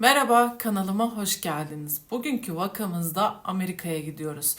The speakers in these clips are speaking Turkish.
Merhaba, kanalıma hoş geldiniz. Bugünkü vakamızda Amerika'ya gidiyoruz.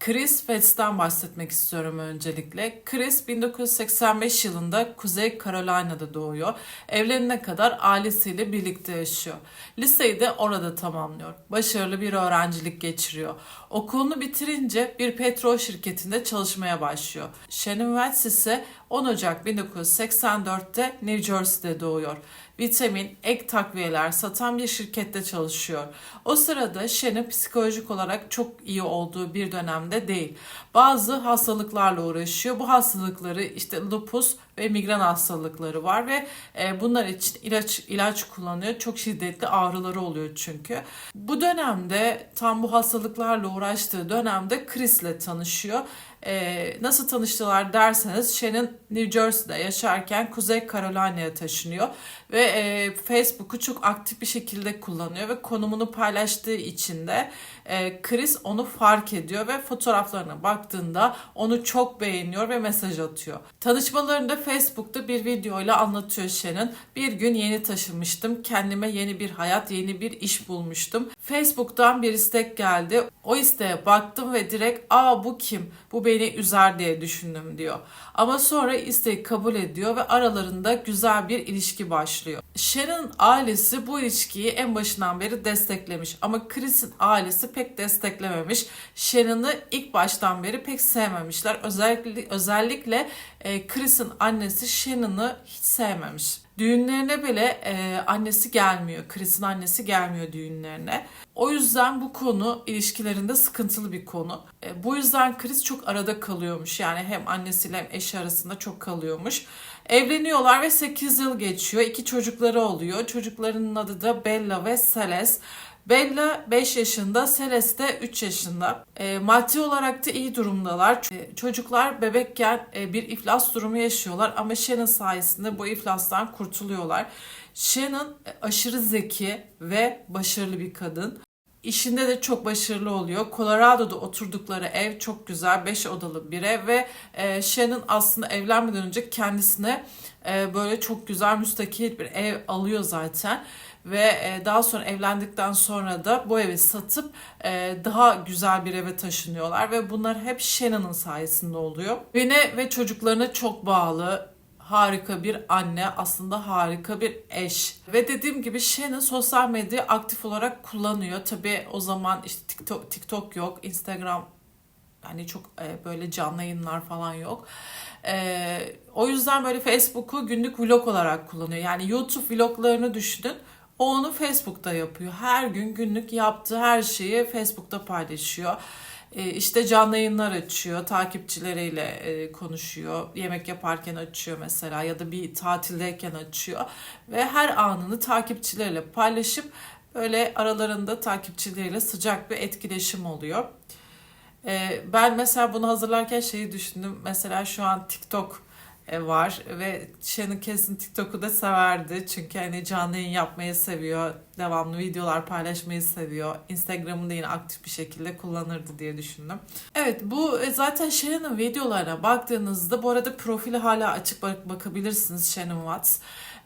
Chris Fetts'ten bahsetmek istiyorum öncelikle. Chris 1985 yılında Kuzey Carolina'da doğuyor. Evlenene kadar ailesiyle birlikte yaşıyor. Liseyi de orada tamamlıyor. Başarılı bir öğrencilik geçiriyor. Okulunu bitirince bir petrol şirketinde çalışmaya başlıyor. Shannon Watts ise 10 Ocak 1984'te New Jersey'de doğuyor. Vitamin, ek takviyeler satan bir şirkette çalışıyor. O sırada Shannon psikolojik olarak çok iyi olduğu bir dönemde değil. Bazı hastalıklarla uğraşıyor. Bu hastalıkları işte lupus ve migren hastalıkları var ve e, bunlar için ilaç ilaç kullanıyor. Çok şiddetli ağrıları oluyor çünkü. Bu dönemde tam bu hastalıklarla uğraştığı dönemde Chris'le tanışıyor. E, nasıl tanıştılar derseniz Shannon New Jersey'de yaşarken Kuzey Carolina'ya taşınıyor ve e, Facebook'u çok aktif bir şekilde kullanıyor ve konumunu paylaştığı için de e, Chris onu fark ediyor ve fotoğraflarına baktığında onu çok beğeniyor ve mesaj atıyor. Tanışmalarında Facebook'ta bir videoyla anlatıyor Shannon. Bir gün yeni taşınmıştım. Kendime yeni bir hayat, yeni bir iş bulmuştum. Facebook'tan bir istek geldi. O isteğe baktım ve direkt aa bu kim? Bu beni üzer diye düşündüm diyor. Ama sonra isteği kabul ediyor ve aralarında güzel bir ilişki başlıyor. Shannon ailesi bu ilişkiyi en başından beri desteklemiş ama Chris'in ailesi desteklememiş. Shannon'ı ilk baştan beri pek sevmemişler. Özellikle özellikle e, Chris'in annesi Shannon'ı hiç sevmemiş. Düğünlerine bile e, annesi gelmiyor. Chris'in annesi gelmiyor düğünlerine. O yüzden bu konu ilişkilerinde sıkıntılı bir konu. E, bu yüzden Chris çok arada kalıyormuş. Yani hem annesiyle hem eşi arasında çok kalıyormuş. Evleniyorlar ve 8 yıl geçiyor. İki çocukları oluyor. Çocuklarının adı da Bella ve Celeste. Bella 5 yaşında, Celeste de 3 yaşında. E, maddi olarak da iyi durumdalar. E, çocuklar bebekken e, bir iflas durumu yaşıyorlar ama Shannon sayesinde bu iflastan kurtuluyorlar. Shannon e, aşırı zeki ve başarılı bir kadın. İşinde de çok başarılı oluyor. Colorado'da oturdukları ev çok güzel. 5 odalı bir ev ve e, Shannon aslında evlenmeden önce kendisine e, böyle çok güzel müstakil bir ev alıyor zaten ve e, daha sonra evlendikten sonra da bu evi satıp e, daha güzel bir eve taşınıyorlar ve bunlar hep Shannon'ın sayesinde oluyor. Vine ve çocuklarına çok bağlı harika bir anne, aslında harika bir eş. Ve dediğim gibi Shannon sosyal medyayı aktif olarak kullanıyor. Tabii o zaman işte TikTok, TikTok yok, Instagram hani çok e, böyle canlı yayınlar falan yok. E, o yüzden böyle Facebook'u günlük vlog olarak kullanıyor. Yani YouTube vloglarını düşünün. O onu Facebook'ta yapıyor. Her gün günlük yaptığı her şeyi Facebook'ta paylaşıyor. E, işte canlı yayınlar açıyor, takipçileriyle e, konuşuyor, yemek yaparken açıyor mesela ya da bir tatildeyken açıyor ve her anını takipçileriyle paylaşıp böyle aralarında takipçileriyle sıcak bir etkileşim oluyor. E, ben mesela bunu hazırlarken şeyi düşündüm. Mesela şu an TikTok e, var ve Shannon kesin TikTok'u da severdi. Çünkü hani canlı yayın yapmayı seviyor. Devamlı videolar paylaşmayı seviyor. Instagram'ı da yine aktif bir şekilde kullanırdı diye düşündüm. Evet bu e, zaten Shannon'ın videolarına baktığınızda bu arada profili hala açık bak bakabilirsiniz Shannon Watts.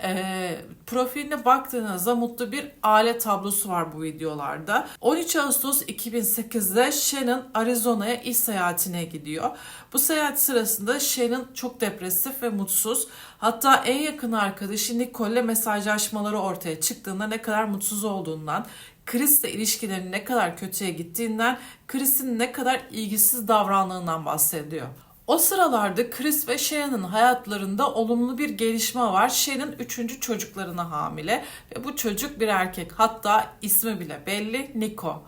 E, profiline baktığınızda mutlu bir aile tablosu var bu videolarda. 13 Ağustos 2008'de Shannon Arizona'ya iş seyahatine gidiyor. Bu seyahat sırasında Shannon çok depresif ve mutsuz. Hatta en yakın arkadaşı Nicole'le mesajlaşmaları ortaya çıktığında ne kadar mutsuz olduğundan, Chris'le ilişkilerinin ne kadar kötüye gittiğinden, Chris'in ne kadar ilgisiz davrandığından bahsediyor. O sıralarda Chris ve Shannon'ın hayatlarında olumlu bir gelişme var. Shannon üçüncü çocuklarına hamile ve bu çocuk bir erkek. Hatta ismi bile belli Nico.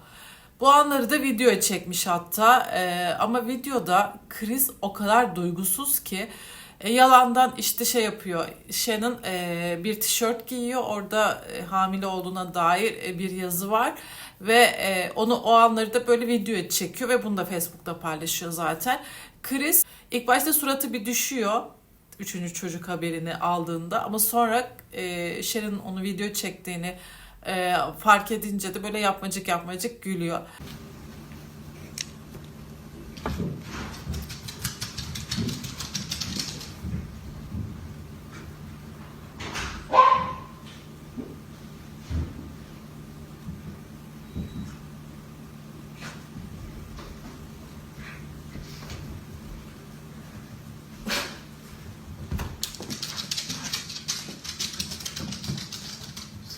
Bu anları da videoya çekmiş hatta ee, ama videoda Chris o kadar duygusuz ki e, yalandan işte şey yapıyor. Shannon e, bir tişört giyiyor. Orada e, hamile olduğuna dair e, bir yazı var ve e, onu o anları da böyle videoya çekiyor ve bunu da Facebook'ta paylaşıyor zaten. Chris ilk başta suratı bir düşüyor üçüncü çocuk haberini aldığında ama sonra e, Sharon onu video çektiğini e, fark edince de böyle yapmacık yapmacık gülüyor.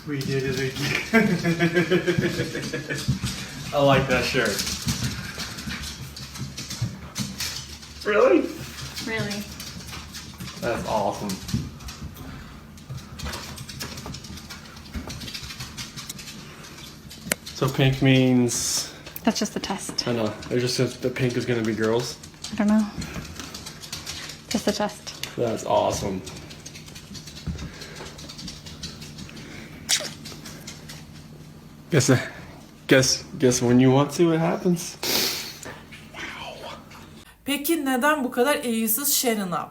We did it again. I like that shirt. Really? Really? That's awesome. So pink means That's just the test. I know. It just says the pink is gonna be girls. I don't know. Just the test. That's awesome. Guess guess guess when you want to it happens. Peki neden bu kadar ilgisiz Shannon'a?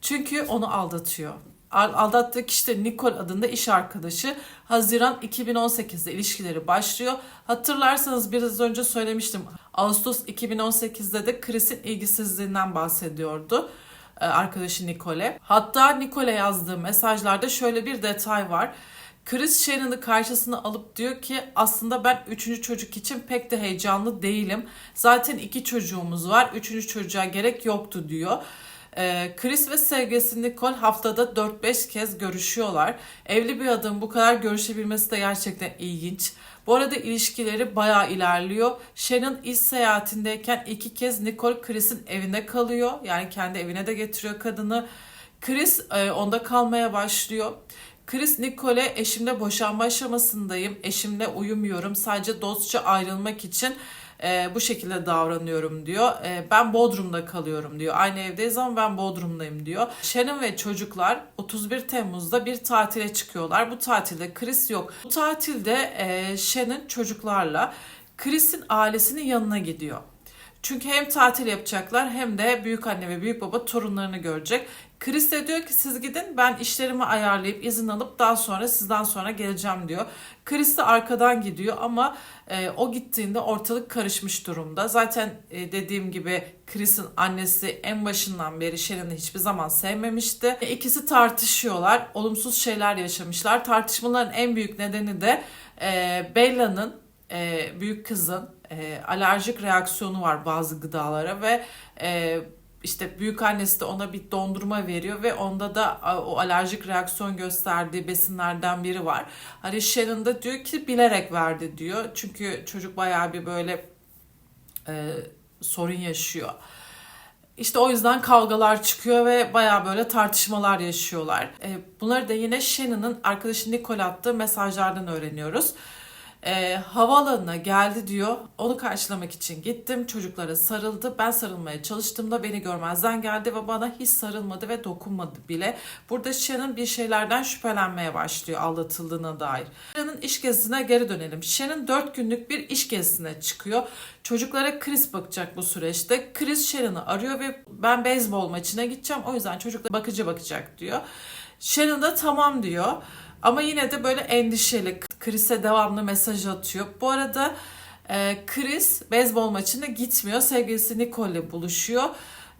Çünkü onu aldatıyor. Al- Aldattığı kişi de Nicole adında iş arkadaşı. Haziran 2018'de ilişkileri başlıyor. Hatırlarsanız biraz önce söylemiştim. Ağustos 2018'de de Chris'in ilgisizliğinden bahsediyordu e, arkadaşı Nicole. Hatta Nicole yazdığı mesajlarda şöyle bir detay var. Chris Shannon'ı karşısına alıp diyor ki aslında ben üçüncü çocuk için pek de heyecanlı değilim. Zaten iki çocuğumuz var. Üçüncü çocuğa gerek yoktu diyor. Ee, Chris ve sevgilisi Nicole haftada 4-5 kez görüşüyorlar. Evli bir adamın bu kadar görüşebilmesi de gerçekten ilginç. Bu arada ilişkileri bayağı ilerliyor. Shannon iş seyahatindeyken iki kez Nicole Chris'in evinde kalıyor. Yani kendi evine de getiriyor kadını. Chris e, onda kalmaya başlıyor. Chris Nicole eşimle boşanma aşamasındayım. Eşimle uyumuyorum. Sadece dostça ayrılmak için e, bu şekilde davranıyorum diyor. E, ben Bodrum'da kalıyorum diyor. Aynı evdeyiz ama ben Bodrum'dayım diyor. Shannon ve çocuklar 31 Temmuz'da bir tatile çıkıyorlar. Bu tatilde Chris yok. Bu tatilde e, Shannon çocuklarla Chris'in ailesinin yanına gidiyor. Çünkü hem tatil yapacaklar hem de büyük anne ve büyük baba torunlarını görecek. Chris de diyor ki siz gidin ben işlerimi ayarlayıp izin alıp daha sonra sizden sonra geleceğim diyor. Chris de arkadan gidiyor ama e, o gittiğinde ortalık karışmış durumda. Zaten e, dediğim gibi Chris'in annesi en başından beri Shannon'ı hiçbir zaman sevmemişti. E, ikisi tartışıyorlar. Olumsuz şeyler yaşamışlar. Tartışmaların en büyük nedeni de e, Bella'nın e, büyük kızın e, alerjik reaksiyonu var bazı gıdalara ve e, işte büyük annesi de ona bir dondurma veriyor ve onda da o alerjik reaksiyon gösterdiği besinlerden biri var. Hani Shannon da diyor ki bilerek verdi diyor. Çünkü çocuk bayağı bir böyle e, sorun yaşıyor. İşte o yüzden kavgalar çıkıyor ve baya böyle tartışmalar yaşıyorlar. E, bunları da yine Shannon'ın arkadaşı Nicole attığı mesajlardan öğreniyoruz. E, havaalanına geldi diyor. Onu karşılamak için gittim. Çocuklara sarıldı. Ben sarılmaya çalıştığımda beni görmezden geldi ve bana hiç sarılmadı ve dokunmadı bile. Burada Shannon bir şeylerden şüphelenmeye başlıyor aldatıldığına dair. Shannon'ın iş gezisine geri dönelim. Shannon 4 günlük bir iş gezisine çıkıyor. Çocuklara Chris bakacak bu süreçte. Chris Shannon'ı arıyor ve ben beyzbol maçına gideceğim. O yüzden çocuklar bakıcı bakacak diyor. Shannon da tamam diyor. Ama yine de böyle endişeli. Chris'e devamlı mesaj atıyor. Bu arada e, Chris beyzbol maçına gitmiyor. Sevgilisi Nicole ile buluşuyor.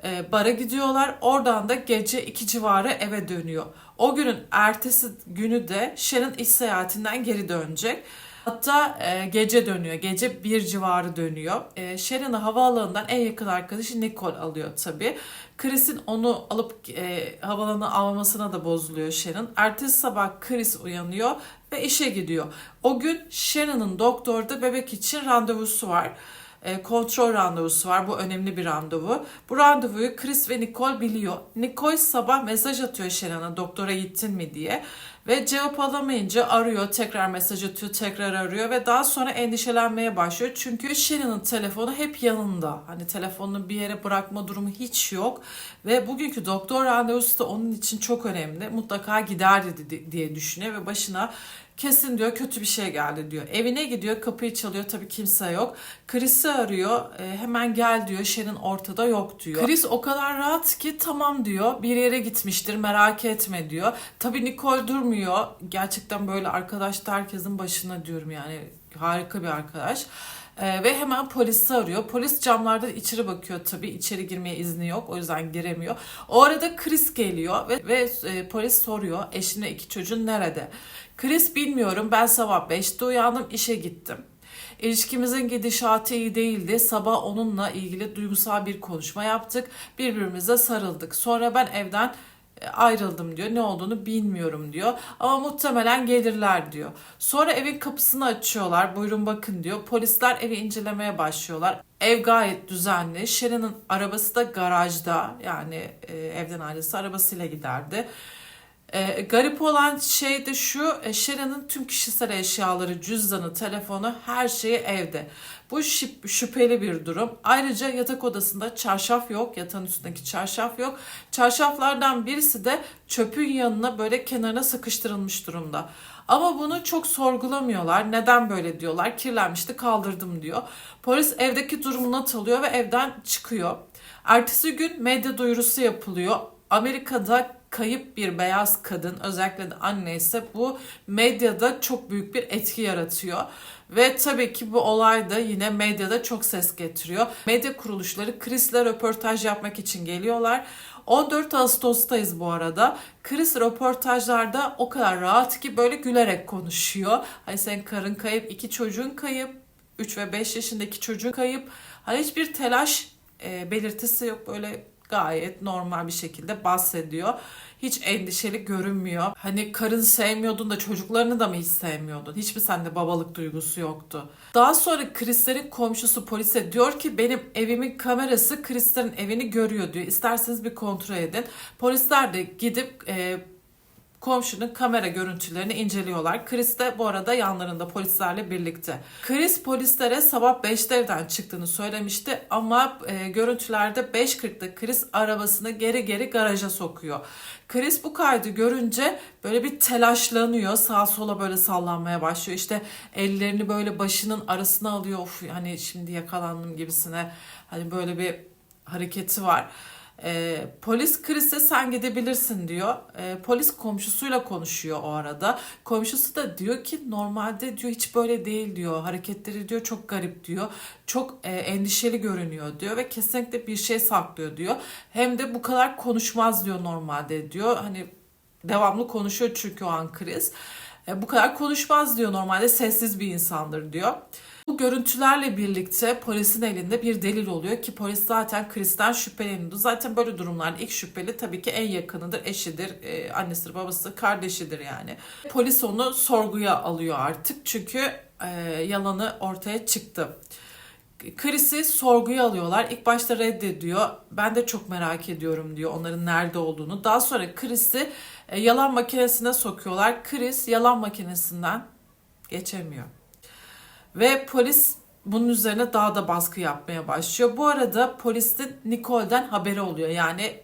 E, bara gidiyorlar. Oradan da gece 2 civarı eve dönüyor. O günün ertesi günü de Shannon iş seyahatinden geri dönecek. Hatta e, gece dönüyor. Gece bir civarı dönüyor. E, Shannon'ı havaalanından en yakın arkadaşı Nicole alıyor tabii. Chris'in onu alıp e, havaalanına almasına da bozuluyor Shannon. Ertesi sabah Chris uyanıyor ve işe gidiyor. O gün Shannon'ın doktorda bebek için randevusu var. E, kontrol randevusu var. Bu önemli bir randevu. Bu randevuyu Chris ve Nicole biliyor. Nicole sabah mesaj atıyor Shannon'a doktora gittin mi diye. Ve cevap alamayınca arıyor, tekrar mesaj atıyor, tekrar arıyor ve daha sonra endişelenmeye başlıyor. Çünkü Shannon'ın telefonu hep yanında. Hani telefonunu bir yere bırakma durumu hiç yok. Ve bugünkü doktor randevusu da onun için çok önemli. Mutlaka gider dedi diye düşünüyor ve başına Kesin diyor kötü bir şey geldi diyor. Evine gidiyor kapıyı çalıyor tabii kimse yok. Chris'i arıyor e, hemen gel diyor Shannon ortada yok diyor. Chris o kadar rahat ki tamam diyor bir yere gitmiştir merak etme diyor. Tabii Nicole durmuyor. Gerçekten böyle arkadaş da herkesin başına diyorum yani harika bir arkadaş. Ee, ve hemen polisi arıyor. Polis camlardan içeri bakıyor tabii. içeri girmeye izni yok. O yüzden giremiyor. O arada Chris geliyor ve, ve e, polis soruyor. Eşin ve iki çocuğun nerede? Chris bilmiyorum. Ben sabah 5'te uyandım. işe gittim. İlişkimizin gidişatı iyi değildi. Sabah onunla ilgili duygusal bir konuşma yaptık. Birbirimize sarıldık. Sonra ben evden e, ayrıldım diyor. Ne olduğunu bilmiyorum diyor. Ama muhtemelen gelirler diyor. Sonra evin kapısını açıyorlar. Buyurun bakın diyor. Polisler evi incelemeye başlıyorlar. Ev gayet düzenli. Shannon'ın arabası da garajda. Yani e, evden ailesi arabasıyla giderdi. E, garip olan şey de şu, e, Shannon'ın tüm kişisel eşyaları, cüzdanı, telefonu, her şeyi evde. Bu şüp- şüpheli bir durum. Ayrıca yatak odasında çarşaf yok, yatağın üstündeki çarşaf yok. Çarşaflardan birisi de çöpün yanına böyle kenarına sıkıştırılmış durumda. Ama bunu çok sorgulamıyorlar. Neden böyle diyorlar? Kirlenmişti kaldırdım diyor. Polis evdeki durumu not alıyor ve evden çıkıyor. Ertesi gün medya duyurusu yapılıyor. Amerika'da kayıp bir beyaz kadın özellikle de anne ise bu medyada çok büyük bir etki yaratıyor. Ve tabii ki bu olay da yine medyada çok ses getiriyor. Medya kuruluşları Chris'le röportaj yapmak için geliyorlar. 14 Ağustos'tayız bu arada. Chris röportajlarda o kadar rahat ki böyle gülerek konuşuyor. Hani senin karın kayıp, iki çocuğun kayıp, 3 ve 5 yaşındaki çocuğun kayıp. Hani hiçbir telaş e, belirtisi yok böyle gayet normal bir şekilde bahsediyor. Hiç endişeli görünmüyor. Hani karın sevmiyordun da çocuklarını da mı hiç sevmiyordun? Hiç mi sende babalık duygusu yoktu? Daha sonra Krisler'in komşusu polise diyor ki benim evimin kamerası Krisler'in evini görüyor diyor. İsterseniz bir kontrol edin. Polisler de gidip e, komşunun kamera görüntülerini inceliyorlar. Chris de bu arada yanlarında polislerle birlikte. Chris polislere sabah 5'te evden çıktığını söylemişti ama e, görüntülerde 5.40'da Chris arabasını geri geri garaja sokuyor. Chris bu kaydı görünce böyle bir telaşlanıyor. Sağa sola böyle sallanmaya başlıyor. İşte ellerini böyle başının arasına alıyor. Of hani şimdi yakalandım gibisine. Hani böyle bir hareketi var. Ee, polis Chris'e sen gidebilirsin diyor. Ee, polis komşusuyla konuşuyor o arada. Komşusu da diyor ki normalde diyor hiç böyle değil diyor. Hareketleri diyor çok garip diyor. Çok e, endişeli görünüyor diyor ve kesinlikle bir şey saklıyor diyor. Hem de bu kadar konuşmaz diyor normalde diyor. Hani devamlı konuşuyor çünkü o an Chris. E, bu kadar konuşmaz diyor normalde sessiz bir insandır diyor. Bu görüntülerle birlikte polisin elinde bir delil oluyor ki polis zaten Chris'ten şüpheleniyordu. Zaten böyle durumlarda ilk şüpheli tabii ki en yakınıdır, eşidir, e, annesidir, babası, kardeşidir yani. Polis onu sorguya alıyor artık çünkü e, yalanı ortaya çıktı. Chris'i sorguya alıyorlar. İlk başta reddediyor. Ben de çok merak ediyorum diyor onların nerede olduğunu. Daha sonra Chris'i e, yalan makinesine sokuyorlar. Chris yalan makinesinden geçemiyor. Ve polis bunun üzerine daha da baskı yapmaya başlıyor. Bu arada polisin Nicole'den haberi oluyor. Yani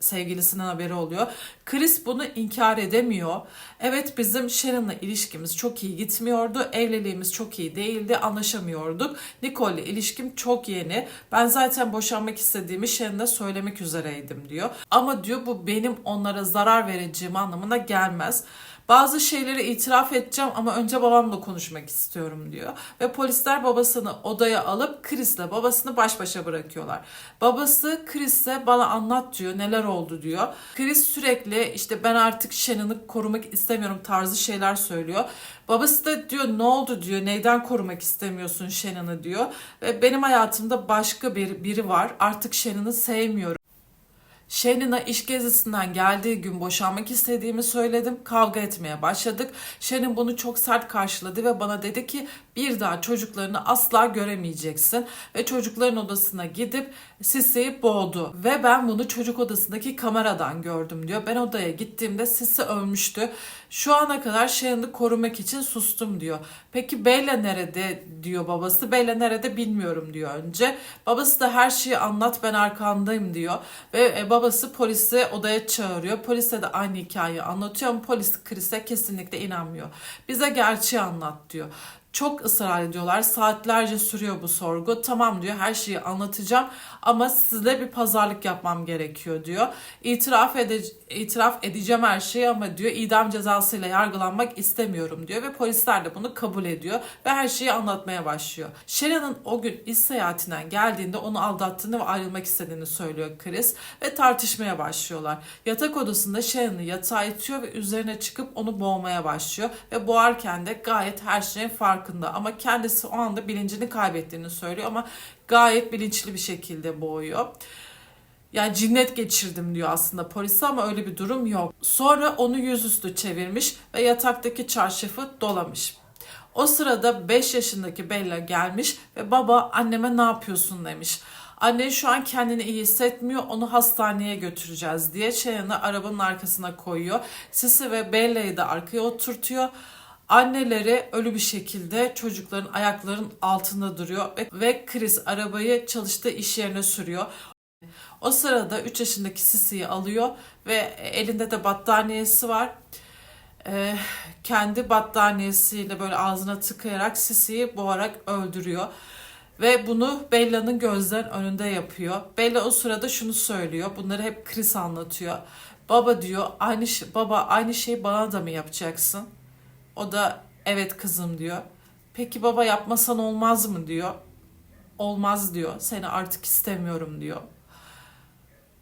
sevgilisinden haberi oluyor. Chris bunu inkar edemiyor. Evet bizim Sharon'la ilişkimiz çok iyi gitmiyordu. Evliliğimiz çok iyi değildi. Anlaşamıyorduk. Nicole'le ilişkim çok yeni. Ben zaten boşanmak istediğimi Sharon'a söylemek üzereydim diyor. Ama diyor bu benim onlara zarar vereceğim anlamına gelmez. Bazı şeyleri itiraf edeceğim ama önce babamla konuşmak istiyorum diyor. Ve polisler babasını odaya alıp Chris'le babasını baş başa bırakıyorlar. Babası Chris'e bana anlat diyor neler oldu diyor. Chris sürekli işte ben artık Shannon'ı korumak istemiyorum tarzı şeyler söylüyor. Babası da diyor ne oldu diyor neyden korumak istemiyorsun Shannon'ı diyor. Ve benim hayatımda başka bir biri var artık Shannon'ı sevmiyorum. Shannon'a iş gezisinden geldiği gün boşanmak istediğimi söyledim. Kavga etmeye başladık. Shannon bunu çok sert karşıladı ve bana dedi ki bir daha çocuklarını asla göremeyeceksin. Ve çocukların odasına gidip Sisse'yi boğdu. Ve ben bunu çocuk odasındaki kameradan gördüm diyor. Ben odaya gittiğimde Sisse ölmüştü. Şu ana kadar Shannon'ı korumak için sustum diyor. Peki Bella nerede diyor babası. Bella nerede bilmiyorum diyor önce. Babası da her şeyi anlat ben arkandayım diyor. Ve e, babası polisi odaya çağırıyor. Polise de aynı hikayeyi anlatıyor ama polis Chris'e kesinlikle inanmıyor. Bize gerçeği anlat diyor. Çok ısrar ediyorlar. Saatlerce sürüyor bu sorgu. Tamam diyor her şeyi anlatacağım ama sizle bir pazarlık yapmam gerekiyor diyor. İtiraf, ede- itiraf edeceğim her şeyi ama diyor idam cezasıyla yargılanmak istemiyorum diyor ve polisler de bunu kabul ediyor ve her şeyi anlatmaya başlıyor. Shannon'ın o gün iş seyahatinden geldiğinde onu aldattığını ve ayrılmak istediğini söylüyor Chris ve tartışmaya başlıyorlar. Yatak odasında Shannon'ı yatağa itiyor ve üzerine çıkıp onu boğmaya başlıyor ve boğarken de gayet her şeyin farkında ama kendisi o anda bilincini kaybettiğini söylüyor ama gayet bilinçli bir şekilde boğuyor. Yani cinnet geçirdim diyor aslında polise ama öyle bir durum yok. Sonra onu yüzüstü çevirmiş ve yataktaki çarşafı dolamış. O sırada 5 yaşındaki Bella gelmiş ve baba anneme ne yapıyorsun demiş. Anne şu an kendini iyi hissetmiyor onu hastaneye götüreceğiz diye Shane'ı arabanın arkasına koyuyor. Sisi ve Bella'yı da arkaya oturtuyor. Anneleri ölü bir şekilde çocukların ayaklarının altında duruyor ve- ve Chris arabayı çalıştığı iş yerine sürüyor. O sırada 3 yaşındaki Sisi'yi alıyor ve elinde de battaniyesi var. Ee, kendi battaniyesiyle böyle ağzına tıkayarak Sisi'yi boğarak öldürüyor. Ve bunu Bella'nın gözlerin önünde yapıyor. Bella o sırada şunu söylüyor. Bunları hep Chris anlatıyor. Baba diyor, aynı şey, baba aynı şeyi bana da mı yapacaksın? O da evet kızım diyor. Peki baba yapmasan olmaz mı diyor. Olmaz diyor. Seni artık istemiyorum diyor.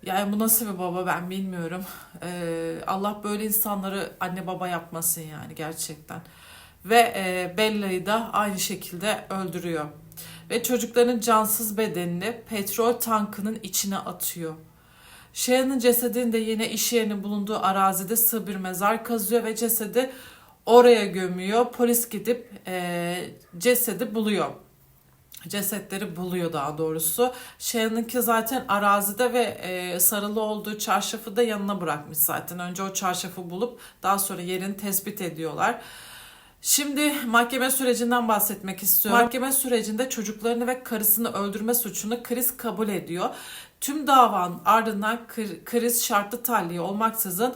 Yani bu nasıl bir baba ben bilmiyorum. Ee, Allah böyle insanları anne baba yapmasın yani gerçekten. Ve e, Bella'yı da aynı şekilde öldürüyor. Ve çocukların cansız bedenini petrol tankının içine atıyor. Shane'ın cesedini de yine iş yerinin bulunduğu arazide sığ bir mezar kazıyor ve cesedi oraya gömüyor. Polis gidip e, cesedi buluyor cesetleri buluyor daha doğrusu. Shannon'ınki zaten arazide ve e, sarılı olduğu çarşafı da yanına bırakmış zaten. Önce o çarşafı bulup daha sonra yerini tespit ediyorlar. Şimdi mahkeme sürecinden bahsetmek istiyorum. Mahkeme sürecinde çocuklarını ve karısını öldürme suçunu Chris kabul ediyor. Tüm davanın ardından Chris şartlı tahliye olmaksızın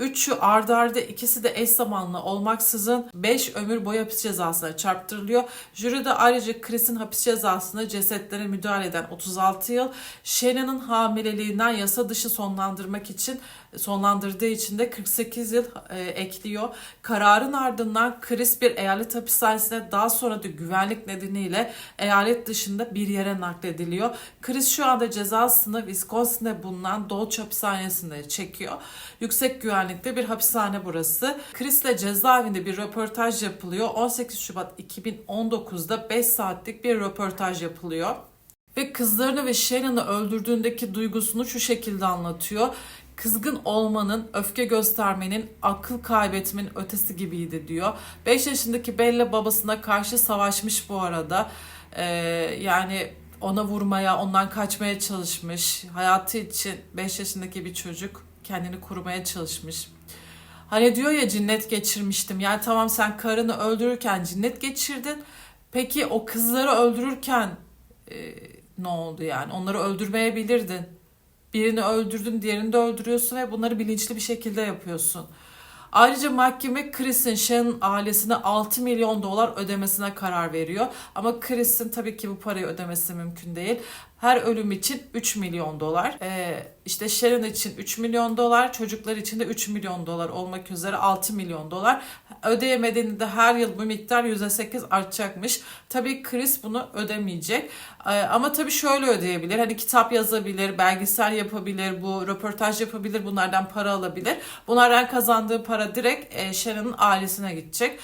Üçü ardarda arda ikisi de eş zamanlı olmaksızın 5 ömür boyu hapis cezasına çarptırılıyor. Jüri de ayrıca Chris'in hapis cezasını cesetlere müdahale eden 36 yıl, Shannon'ın hamileliğinden yasa dışı sonlandırmak için sonlandırdığı için de 48 yıl e, ekliyor. Kararın ardından Chris bir eyalet hapishanesine daha sonra da güvenlik nedeniyle eyalet dışında bir yere naklediliyor. Chris şu anda cezasını Wisconsin'de bulunan Dodge hapishanesinde çekiyor. Yüksek güvenlikte bir hapishane burası. Chris'le cezaevinde bir röportaj yapılıyor. 18 Şubat 2019'da 5 saatlik bir röportaj yapılıyor. Ve kızlarını ve Shannon'ı öldürdüğündeki duygusunu şu şekilde anlatıyor. Kızgın olmanın, öfke göstermenin, akıl kaybetmenin ötesi gibiydi diyor. 5 yaşındaki Bella babasına karşı savaşmış bu arada. Ee, yani ona vurmaya, ondan kaçmaya çalışmış. Hayatı için 5 yaşındaki bir çocuk kendini korumaya çalışmış. Hani diyor ya cinnet geçirmiştim. Yani tamam sen karını öldürürken cinnet geçirdin. Peki o kızları öldürürken e, ne oldu yani? Onları öldürmeyebilirdin. Birini öldürdün, diğerini de öldürüyorsun ve bunları bilinçli bir şekilde yapıyorsun. Ayrıca mahkeme Chris'in Shannon'ın ailesine 6 milyon dolar ödemesine karar veriyor. Ama Chris'in tabii ki bu parayı ödemesi mümkün değil. Her ölüm için 3 milyon dolar. Ee, işte Sharon için 3 milyon dolar, çocuklar için de 3 milyon dolar olmak üzere 6 milyon dolar. Ödeyemediğinde her yıl bu miktar %8 artacakmış. Tabii Chris bunu ödemeyecek. Ee, ama tabii şöyle ödeyebilir. Hani kitap yazabilir, belgesel yapabilir, bu röportaj yapabilir, bunlardan para alabilir. Bunlardan kazandığı para direkt e, Shannon'ın ailesine gidecek.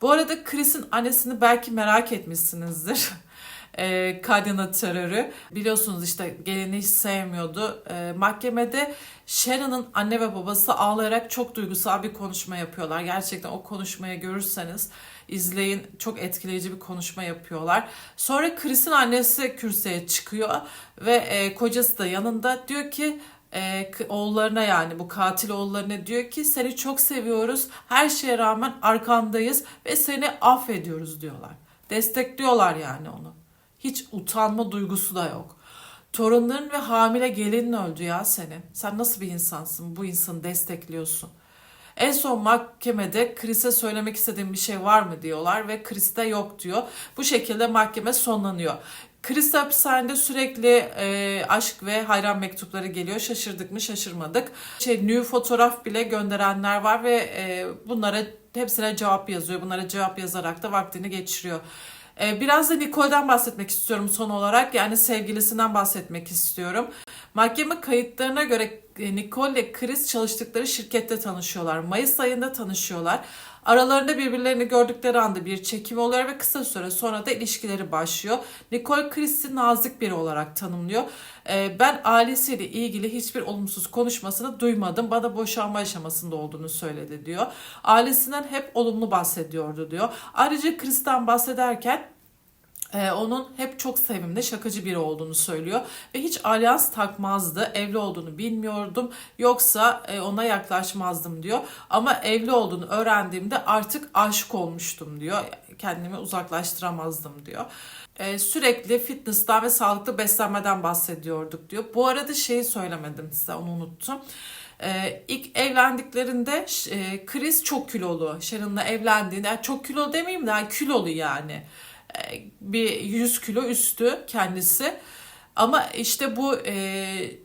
Bu arada Chris'in annesini belki merak etmişsinizdir. e, kadına terörü. Biliyorsunuz işte gelini hiç sevmiyordu. E, mahkemede Shannon'ın anne ve babası ağlayarak çok duygusal bir konuşma yapıyorlar. Gerçekten o konuşmayı görürseniz izleyin. Çok etkileyici bir konuşma yapıyorlar. Sonra Chris'in annesi kürsüye çıkıyor ve e, kocası da yanında diyor ki e, oğullarına yani bu katil oğullarına diyor ki seni çok seviyoruz. Her şeye rağmen arkandayız ve seni affediyoruz diyorlar. Destekliyorlar yani onu. Hiç utanma duygusu da yok. Torunların ve hamile gelinin öldü ya senin. Sen nasıl bir insansın? Bu insanı destekliyorsun. En son mahkemede Chris'e söylemek istediğin bir şey var mı diyorlar ve Chris de yok diyor. Bu şekilde mahkeme sonlanıyor. Chris hapishanede sürekli e, aşk ve hayran mektupları geliyor. Şaşırdık mı şaşırmadık. Şey new fotoğraf bile gönderenler var ve e, bunlara hepsine cevap yazıyor. Bunlara cevap yazarak da vaktini geçiriyor. E, biraz da Nicole'den bahsetmek istiyorum son olarak. Yani sevgilisinden bahsetmek istiyorum. Mahkeme kayıtlarına göre e, Nicole ile Chris çalıştıkları şirkette tanışıyorlar. Mayıs ayında tanışıyorlar. Aralarında birbirlerini gördükleri anda bir çekim oluyor ve kısa süre sonra da ilişkileri başlıyor. Nicole Chris'i nazik biri olarak tanımlıyor. Ee, ben ailesiyle ilgili hiçbir olumsuz konuşmasını duymadım. Bana boşanma aşamasında olduğunu söyledi diyor. Ailesinden hep olumlu bahsediyordu diyor. Ayrıca Chris'ten bahsederken ee, onun hep çok sevimli, şakacı biri olduğunu söylüyor ve hiç alyans takmazdı. Evli olduğunu bilmiyordum. Yoksa e, ona yaklaşmazdım diyor. Ama evli olduğunu öğrendiğimde artık aşık olmuştum diyor. Kendimi uzaklaştıramazdım diyor. Ee, sürekli fitness'tan ve sağlıklı beslenmeden bahsediyorduk diyor. Bu arada şeyi söylemedim size onu unuttum. Ee, ilk evlendiklerinde e, Chris çok kilolu. Sharon'la evlendiğinde yani çok kilo demeyeyim de yani kilolu yani bir 100 kilo üstü kendisi. Ama işte bu e,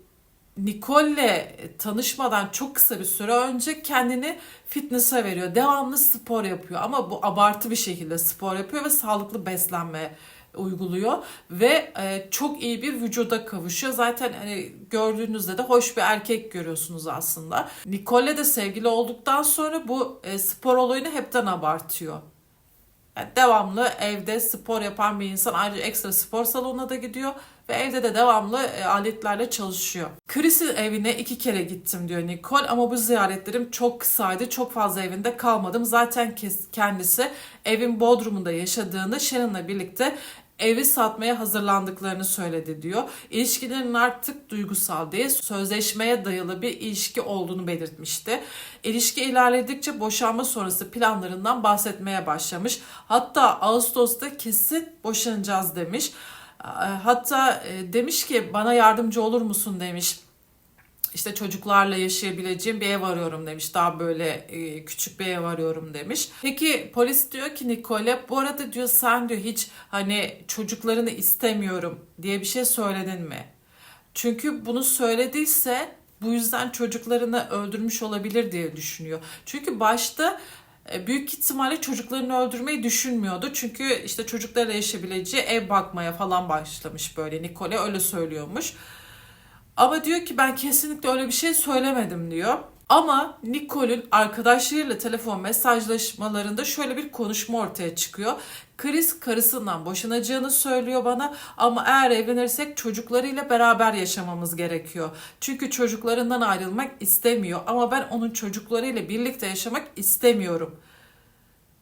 Nicole'le tanışmadan çok kısa bir süre önce kendini fitness'a veriyor. Devamlı spor yapıyor ama bu abartı bir şekilde spor yapıyor ve sağlıklı beslenme uyguluyor ve e, çok iyi bir vücuda kavuşuyor. Zaten hani gördüğünüzde de hoş bir erkek görüyorsunuz aslında. Nicole de sevgili olduktan sonra bu e, spor olayını hepten abartıyor. Yani devamlı evde spor yapan bir insan ayrıca ekstra spor salonuna da gidiyor ve evde de devamlı e, aletlerle çalışıyor. Chris'in evine iki kere gittim diyor Nicole ama bu ziyaretlerim çok kısaydı. Çok fazla evinde kalmadım. Zaten kendisi evin bodrumunda yaşadığını Shannon'la birlikte evi satmaya hazırlandıklarını söyledi diyor. İlişkilerin artık duygusal değil, sözleşmeye dayalı bir ilişki olduğunu belirtmişti. İlişki ilerledikçe boşanma sonrası planlarından bahsetmeye başlamış. Hatta Ağustos'ta kesin boşanacağız demiş. Hatta e, demiş ki bana yardımcı olur musun demiş işte çocuklarla yaşayabileceğim bir ev arıyorum demiş. Daha böyle e, küçük bir ev arıyorum demiş. Peki polis diyor ki Nicole bu arada diyor sen diyor hiç hani çocuklarını istemiyorum diye bir şey söyledin mi? Çünkü bunu söylediyse bu yüzden çocuklarını öldürmüş olabilir diye düşünüyor. Çünkü başta e, büyük ihtimalle çocuklarını öldürmeyi düşünmüyordu. Çünkü işte çocuklarla yaşayabileceği ev bakmaya falan başlamış böyle. Nicole öyle söylüyormuş. Ama diyor ki ben kesinlikle öyle bir şey söylemedim diyor. Ama Nicole'ün arkadaşlarıyla telefon mesajlaşmalarında şöyle bir konuşma ortaya çıkıyor. Chris karısından boşanacağını söylüyor bana ama eğer evlenirsek çocuklarıyla beraber yaşamamız gerekiyor. Çünkü çocuklarından ayrılmak istemiyor ama ben onun çocuklarıyla birlikte yaşamak istemiyorum.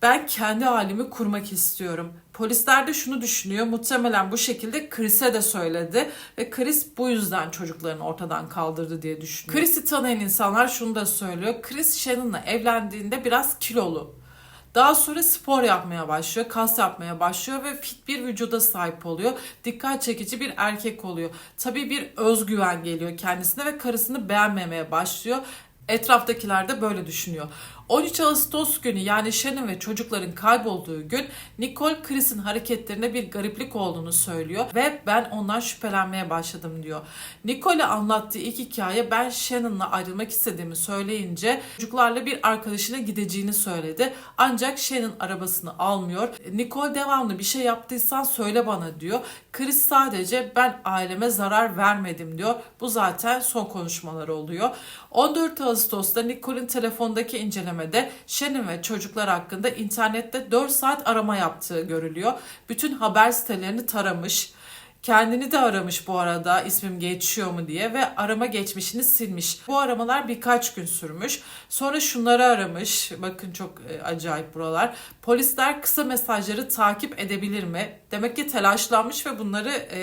Ben kendi halimi kurmak istiyorum. Polisler de şunu düşünüyor. Muhtemelen bu şekilde Chris'e de söyledi. Ve Chris bu yüzden çocuklarını ortadan kaldırdı diye düşünüyor. Chris'i tanıyan insanlar şunu da söylüyor. Chris Shannon'la evlendiğinde biraz kilolu. Daha sonra spor yapmaya başlıyor, kas yapmaya başlıyor ve fit bir vücuda sahip oluyor. Dikkat çekici bir erkek oluyor. Tabii bir özgüven geliyor kendisine ve karısını beğenmemeye başlıyor. Etraftakiler de böyle düşünüyor. 13 Ağustos günü yani Shannon ve çocukların kaybolduğu gün Nicole Chris'in hareketlerinde bir gariplik olduğunu söylüyor ve ben ondan şüphelenmeye başladım diyor. Nicole anlattığı ilk hikaye ben Shannon'la ayrılmak istediğimi söyleyince çocuklarla bir arkadaşına gideceğini söyledi. Ancak Shannon arabasını almıyor. Nicole devamlı bir şey yaptıysan söyle bana diyor. Chris sadece ben aileme zarar vermedim diyor. Bu zaten son konuşmaları oluyor. 14 Ağustos'ta Nicole'in telefondaki incelemede Shannon ve çocuklar hakkında internette 4 saat arama yaptığı görülüyor. Bütün haber sitelerini taramış. Kendini de aramış bu arada ismim geçiyor mu diye ve arama geçmişini silmiş. Bu aramalar birkaç gün sürmüş. Sonra şunları aramış. Bakın çok e, acayip buralar. Polisler kısa mesajları takip edebilir mi? Demek ki telaşlanmış ve bunları e,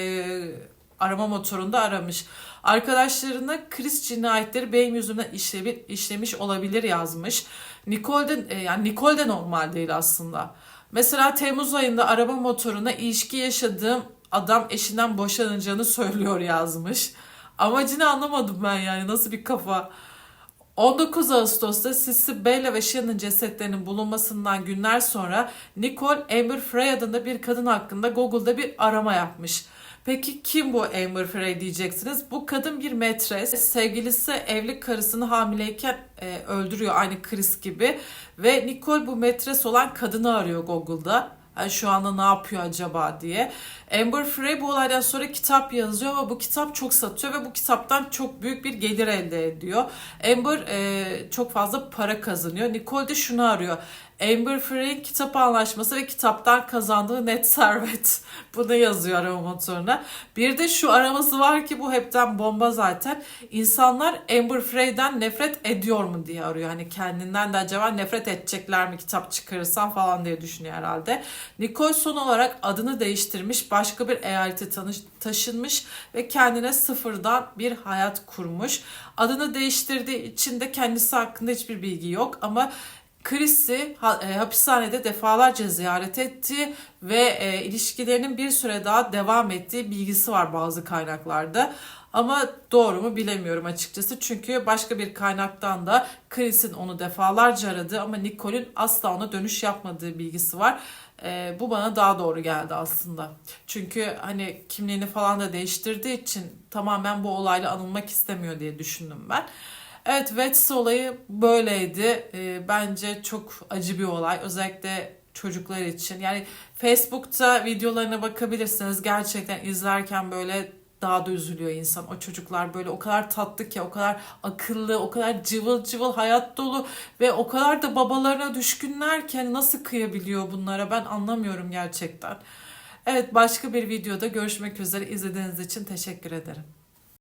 arama motorunda aramış. Arkadaşlarına Chris cinayetleri benim yüzümden işlebi, işlemiş olabilir yazmış. Nicole de, e, yani Nicole de normal değil aslında. Mesela Temmuz ayında araba motoruna ilişki yaşadığım adam eşinden boşanacağını söylüyor yazmış. Amacını anlamadım ben yani nasıl bir kafa. 19 Ağustos'ta Sissy Bella ve Shannon'ın cesetlerinin bulunmasından günler sonra Nicole Amber Frey adında bir kadın hakkında Google'da bir arama yapmış. Peki kim bu Amber Frey diyeceksiniz? Bu kadın bir metres. Sevgilisi evli karısını hamileyken e, öldürüyor aynı Chris gibi. Ve Nicole bu metres olan kadını arıyor Google'da. Yani şu anda ne yapıyor acaba diye. Amber Frey bu olaydan sonra kitap yazıyor ve bu kitap çok satıyor ve bu kitaptan çok büyük bir gelir elde ediyor. Amber e, çok fazla para kazanıyor. Nicole de şunu arıyor. Amber Frey'in kitap anlaşması ve kitaptan kazandığı net servet. Bunu yazıyor arama motoruna. Bir de şu araması var ki bu hepten bomba zaten. İnsanlar Amber Frey'den nefret ediyor mu diye arıyor. Hani kendinden de acaba nefret edecekler mi kitap çıkarırsam falan diye düşünüyor herhalde. Nicole son olarak adını değiştirmiş, başka bir eyalete taşınmış ve kendine sıfırdan bir hayat kurmuş. Adını değiştirdiği için de kendisi hakkında hiçbir bilgi yok ama Chris'i e, hapishanede defalarca ziyaret etti ve e, ilişkilerinin bir süre daha devam ettiği bilgisi var bazı kaynaklarda. Ama doğru mu bilemiyorum açıkçası. Çünkü başka bir kaynaktan da Chris'in onu defalarca aradığı ama Nicole'ün asla ona dönüş yapmadığı bilgisi var. E, bu bana daha doğru geldi aslında. Çünkü hani kimliğini falan da değiştirdiği için tamamen bu olayla anılmak istemiyor diye düşündüm ben. Evet Wets olayı böyleydi. Ee, bence çok acı bir olay. Özellikle çocuklar için. Yani Facebook'ta videolarına bakabilirsiniz. Gerçekten izlerken böyle daha da üzülüyor insan. O çocuklar böyle o kadar tatlı ki, o kadar akıllı, o kadar cıvıl cıvıl hayat dolu ve o kadar da babalarına düşkünlerken nasıl kıyabiliyor bunlara ben anlamıyorum gerçekten. Evet başka bir videoda görüşmek üzere. İzlediğiniz için teşekkür ederim.